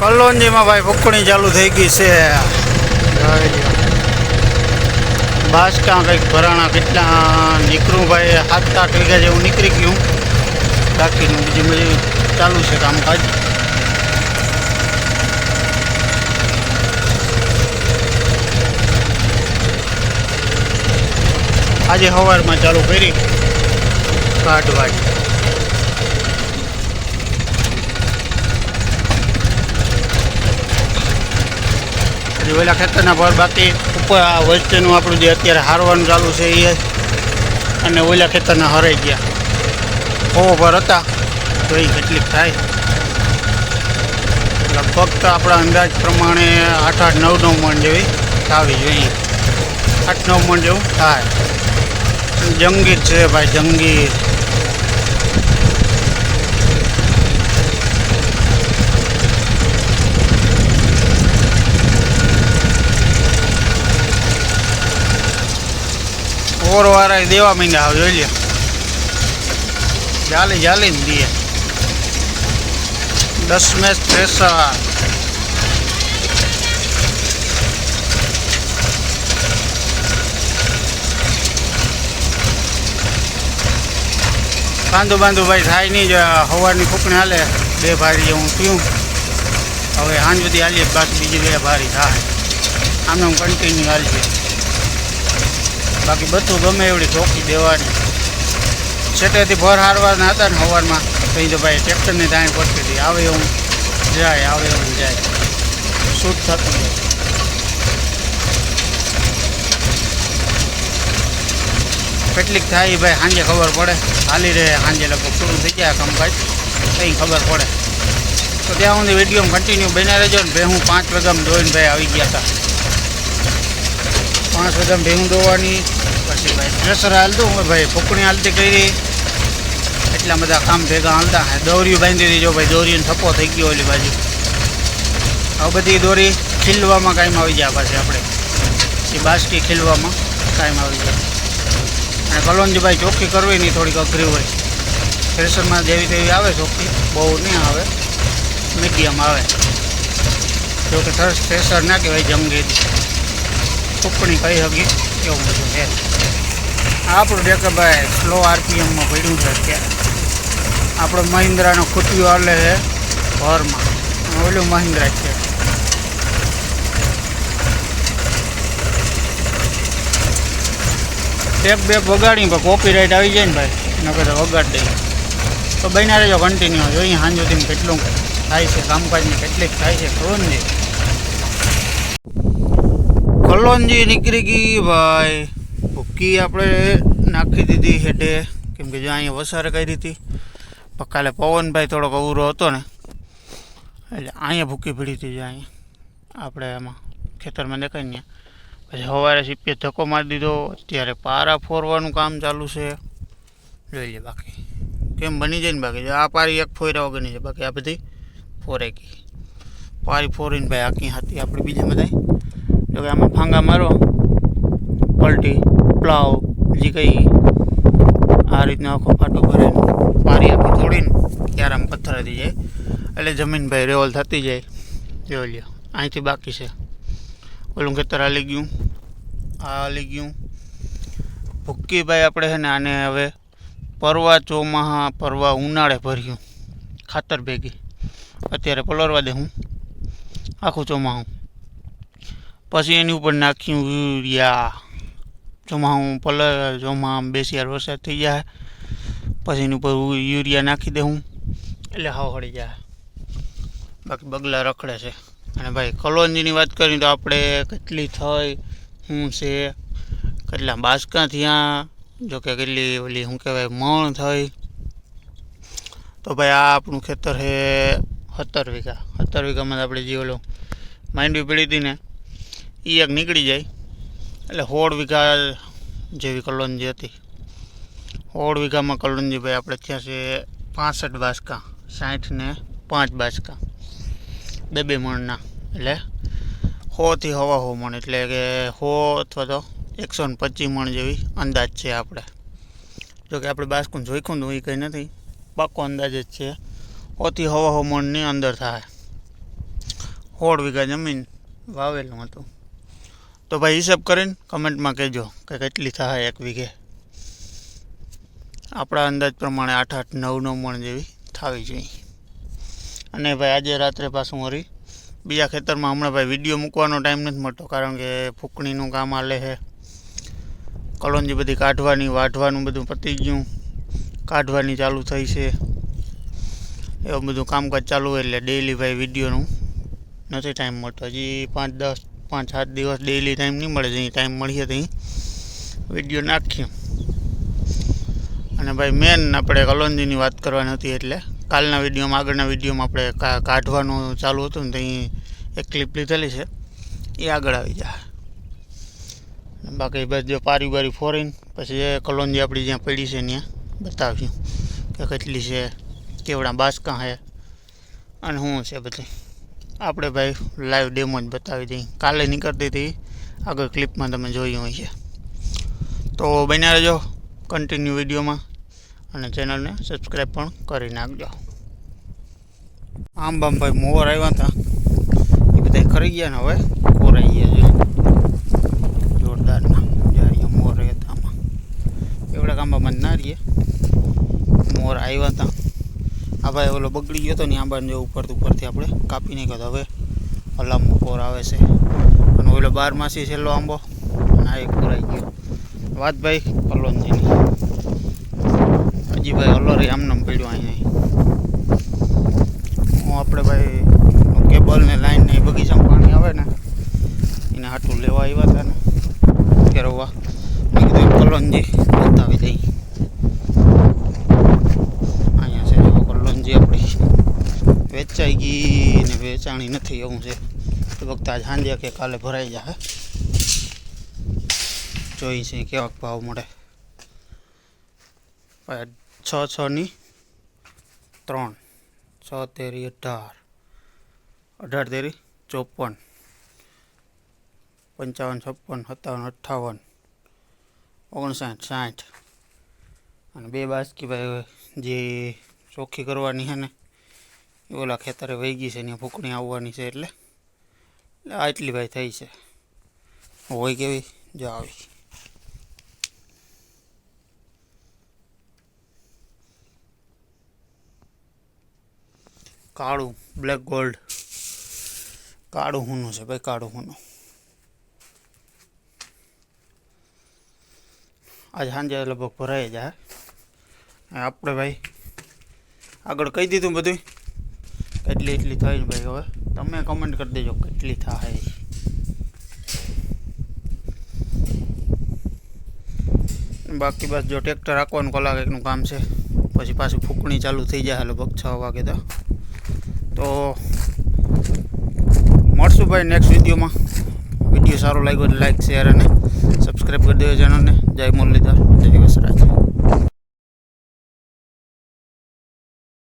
કલોંજીમાં ભાઈ ફૂકણી ચાલુ થઈ ગઈ છે. બાસકા કંઈક ભરાણા કેટલા, નીકળું ભાઈ સાત આઠ વીઘા જેવું નીકળી ગયું. બાકીનું બીજું બધું ચાલુ છે કામકાજ. આજે સવારમાં ચાલુ કરી. કાઢવા હજી ઓલા ખેતરના ભાવ બાકી ઉપર આ વચ્ચેનું આપણું જે અત્યારે હારવાનું ચાલુ છે એ અને ઓલા ખેતરના હરાઈ ગયા. ઓવર હતા. તો એ કેટલીક થાય. લગભગ તો આપણા અંદાજ પ્રમાણે આઠ આઠ નવ નવ મણ જેવી થાવી જોઈએ. આઠ નવ મણ જેવું થાય. જંગીર છે ભાઈ, જંગીર. ઓર વાળા દેવા માંડ્યા આવજો જોઈ ચાલી જાલી જાલી ને દે દસ મેચ ત્રેસર કાંદો બાંધો ભાઈ થાય નહીં, જ સવારની ફૂકણી હાલે, બે ભારી હું પીવું હવે સાંજ બધી હાલીએ, બાકી બીજી બે ભારી થાય. આમને હું કન્ટિન્યુ હાલીએ. બાકી બધું ગમે એવડી ચોકી દેવાની. છેટેથી ભર હારવાના હતા ને સવારમાં તો એ તો ભાઈ ટ્રેક્ટરની દાણી પડતી હતી. આવે એવું જાય, આવે એવું જાય. શૂટ થતું જાય કેટલીક થાય એ ભાઈ સાંજે ખબર પડે. હાલી રહે સાંજે લગભગ પૂરું થઈ જાય કામકાજ કંઈ ખબર પડે. તો ત્યાં સુધી વીડિયો કન્ટિન્યુ બન્યા રહેજો ને ભેહું પાંચ વાગ્યામાં દોઈને ભાઈ આવી ગયા હતા. પાંચ વાગ્યામાં ભેહું દોવાની, પછી ભાઈ પ્રેશર હાલતું હોય ભાઈ ફૂકણી હાલતી કરી. એટલા બધા કામ ભેગા હાલતા. દોરીઓ બાંધી દીધો ભાઈ દોરીને થપ્પો થઈ ગયો ઓલી બાજુ. હવે બધી દોરી ખીલવામાં કાયમ આવી જાય પાછી આપણે. એ બાસકી ખીલવામાં કાયમ આવી જાય અને કલોંજીભાઈ ચોખ્ખી કરવી નહીં, થોડીક અઘરી હોય. પ્રેશરમાં જેવી તેવી આવે ચોખ્ખી, બહુ નહીં આવે. મીડિયમ આવે. જો કે સરસ પ્રેશર ના કહેવાય જંગી ટુકણી કહી શકીએ એવું બધું છે. આપણું ડેકાભાઈ સ્લો આરપીએમમાં પડ્યું છે અત્યારે. આપણો મહિન્દ્રાનો ખૂટ્યો હાલે છે ભરમાં ઓલું મહિન્દ્રા છે. ટેપ બે વગાડી પણ કોપી રાઈટ આવી જાય ને ભાઈ એના કરતાં વગાડ દઈએ. તો બન્યા રહેજો કન્ટિન્યુ જોઈએ સાંજ સુધીમાં કેટલું થાય છે, કામકાજને કેટલીક થાય છે કલોંજી કલોંજી નીકળી ગઈ ભાઈ. ભૂકી આપણે નાખી દીધી હેઠે. કેમ કે જો અહીંયા વસારે કરી હતી. કાલે પવનભાઈ થોડોક અવરો હતો ને. એટલે અહીંયા ભૂકી પડી હતી જો અહીંયા. આપણે એમાં ખેતરમાં દેખાય ને પછી સવારે સીપીએ ધક્કો મારી દીધો. અત્યારે પારા ફોરવાનું કામ ચાલુ છે. જોઈ લે બાકી. કેમ બની જાય ને બાકી? જો આ પારી એક ફોર્યા વગરની છે. બાકી આ બધી ફોરે ગઈ. પારી ફોરીને ભાઈ આખી હતી આપણે બીજા બધા જો કે આમાં ફાંગા મારો, પલટી, પ્લાવ, જે કંઈ આ રીતનો આખો ફાટો ભરીને પારી આખી તોડીને ત્યારે આમ પથ્થર થઈ જાય. એટલે જમીન ભાઈ રેવલ થતી જાય. જોઈ લ્યો, અહીંથી બાકી છે. ઓલું ખેતર હાલી ગયું. આ હાલી ગયું. ભૂક્કીભાઈ આપણે છે ને આને હવે પરવા ચોમાહા, પરવા ઉનાળે ભર્યું. ખાતર ભેગી. અત્યારે પલરવા દે હું. આખું ચોમાહું. પછી એની ઉપર નાખ્યું યુરિયા. ચોમાહું પલર ચોમાહા બેસી યાર વરસાદ થઈ જાય, પછી એની ઉપર યુરિયા નાખી દઉં એટલે હાવ હળી જાય. બાકી બગલા રખડે છે. અને ભાઈ કલોંજીની વાત કરીએ તો આપણે કેટલી થઈ, શું છે, કેટલા બાસકા થયા જો કે કેટલી ઓલી, શું કહેવાય, મણ થઈ. તો ભાઈ, આ આપણું ખેતર છે સત્તર વીઘા. સત્તર વીઘામાં આપણે જે ઓલો માંડવી પડી હતી ને એ એક નીકળી જાય. એટલે સોળ વીઘા જેવી કલોનજી હતી. સોળ વીઘામાં કલોનજી ભાઈ આપણે ત્યાં છે પાસઠ બાસકા, સાઠ ને પાંચ બાસકા. બે બે મણના. એટલે સોથી હવા હો મણ, એટલે કે સો અથવા તો એકસો ને પચીસ મણ જેવી અંદાજ છે આપણે. જોકે આપણે બાસ્કું જોઈખું તો એ કંઈ નથી. પાકો અંદાજ જ છે. સોથી હવા હો મણની અંદર થાય. સોળ વીઘા જમીન વાવેલું હતું. તો ભાઈ હિસાબ કરીને કમેન્ટમાં કહેજો કે કેટલી થાય એક વીઘે. આપણા અંદાજ પ્રમાણે આઠ આઠ, નવ નવ મણ જેવી થવી જોઈએ. અને ભાઈ આજે રાત્રે પાછું વળી બીજા ખેતરમાં હમણાં ભાઈ વીડિયો મૂકવાનો ટાઈમ નથી મળતો, કારણ કે ફૂકણીનું કામ આલે છે. કલોંજી બધી કાઢવાની, વાઢવાનું બધું પતી ગયું. કાઢવાની ચાલુ થઈ છે. એવું બધું કામકાજ ચાલુ હોય એટલે ડેઈલી ભાઈ વિડીયોનું નથી ટાઈમ મળતો. હજી પાંચ, દસ પાંચ સાત દિવસ ડેઈલી ટાઈમ નહીં મળે જઈ ટાઈમ મળીએ ત્યાં વીડિયો નાખીએ. અને ભાઈ મેન આપણે કલોંજીની વાત કરવાની હતી એટલે કાલના વિડીયોમાં આગળના વિડીયોમાં આપણે કાઢવાનું ચાલુ હતું ને ત્યાં એક ક્લિપ લીધેલી છે. એ આગળ આવી જાય બાકી બસ જો પારી બારી ફોરીન પછી એ કલોંજી આપણી જ્યાં પડી છે ત્યાં બતાવ્યું કે કેટલી છે, કેવડા બાસકા છે અને શું છે બધી. આપણે ભાઈ લાઈવ ડેમો જ બતાવી દઈએ. કાલે નીકળતી હતી. આગળ ક્લિપમાં તમે જોયું હોય છે તો બન્યા રહેજો કન્ટિન્યુ વિડીયોમાં અને ચેનલને સબસ્ક્રાઈબ પણ કરી નાખજો. આમ બામ ભાઈ મોર આવ્યા હતા. એ બધા ખરી ગયા ને હવે? કોરાઈ ગયા છે. જોરદારના મોર હતા આમાં. એવડા કાંબામાં જ ના રહીએ. મોર આવ્યા હતા. આ ભાઈ ઓલો બગડી ગયો હતો ને આંબા જો ઉપરથી ઉપરથી આપણે કાપી નાખ્યો હવે હલામો કોર આવે છે. અને ઓલો બારમાસી છેલ્લો આંબો અને આ એક પુરાઈ ગયો. વાત ભાઈ કલોનજીની હજી ભાઈ અલર આમનામ પડ્યો અહીંયા હું આપણે ભાઈ કેબલ ને લાઈન ને બગીચામાં પાણી આવે ને, એને હાટું લેવા આવ્યા હતા ને. ફેરવવા મેં કીધું બતાવી દઈ અહીંયા છે જો કલોનજી આપણી વેચાઈ ગઈ ને વેચાણી નથી એવું છે. તો વખતે આજ સાંજે કે કાલે ભરાઈ જાય જોઈ છે કેવાક ભાવ મળે. ભાઈ છ છની ત્રણ, છ તેરી અઢાર અઢાર તેરી ચોપન, પંચાવન, છપ્પન, સત્તાવન, અઠ્ઠાવન, ઓગણસાઠ, સાઠ. અને બે બાસકી ભાઈ જે ચોખ્ખી કરવાની છે ને એ ઓલા ખેતરે વહી ગઈ છે ને ફૂકણી આવવાની છે એટલે. એટલે આ એટલી ભાઈ થઈ છે. હોય કેવી? જો આવી. કાળું બ્લેક ગોલ્ડ કાળું હુનું છે ભાઈ, કાળું હુનું. આજ સાંજે લગભગ ભરાઈ જાય. આપણે ભાઈ આગળ કહી દીધું બધું કેટલી એટલી થઈ ભાઈ હવે? તમે કમેન્ટ કરી દેજો કેટલી થાય. બાકી બસ જો ટ્રેક્ટર રાખવાનું કલાક એકનું કામ છે, પછી પાછું ફૂંકણી ચાલુ થઈ જાય લગભગ છ વાગે તો. તો મળશું ભાઈ નેક્સ્ટ વિડીયોમાં. વીડિયો સારો લાગ્યો લાઈક શેર અને સબસ્ક્રાઈબ કરી દેજો ચેનલને જય મુરલીધર. જય વસરાજ